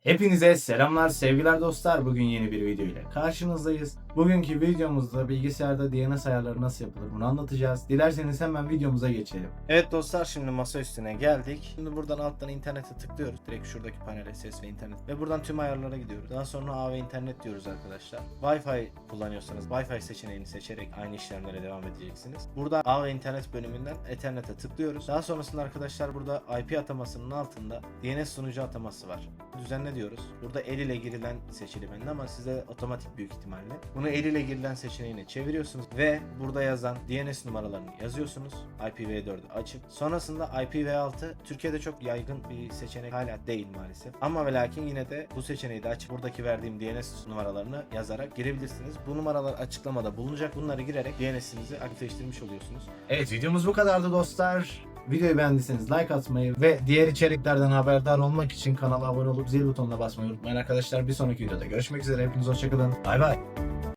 Hepinize selamlar, sevgiler dostlar. Bugün yeni bir video ile karşınızdayız. Bugünkü videomuzda bilgisayarda DNS ayarları nasıl yapılır bunu anlatacağız. Dilerseniz hemen videomuza geçelim. Evet dostlar şimdi masa üstüne geldik. Şimdi buradan alttan internete tıklıyoruz. Direkt şuradaki panele ses ve internet. Ve buradan tüm ayarlara gidiyoruz. Daha sonra A ve internet diyoruz arkadaşlar. Wi-Fi kullanıyorsanız Wi-Fi seçeneğini seçerek aynı işlemlere devam edeceksiniz. Burada A ve internet bölümünden Ethernet'e tıklıyoruz. Daha sonrasında arkadaşlar burada IP atamasının altında DNS sunucu ataması var. Düzenle diyoruz. Burada el ile girilen seçili bende ama size otomatik büyük ihtimalle. Bunu el ile girilen seçeneğine çeviriyorsunuz ve burada yazan DNS numaralarını yazıyorsunuz. IPv4'ü açıp sonrasında IPv6 Türkiye'de çok yaygın bir seçenek hala değil maalesef. Ama ve lakin yine de bu seçeneği de açıp buradaki verdiğim DNS numaralarını yazarak girebilirsiniz. Bu numaralar açıklamada bulunacak. Bunları girerek DNS'inizi aktifleştirmiş oluyorsunuz. Evet videomuz bu kadardı dostlar. Videoyu beğendiyseniz like atmayı ve diğer içeriklerden haberdar olmak için kanala abone olup zil butonuna basmayı unutmayın arkadaşlar. Bir sonraki videoda görüşmek üzere. Hepiniz hoşçakalın. Bay bay.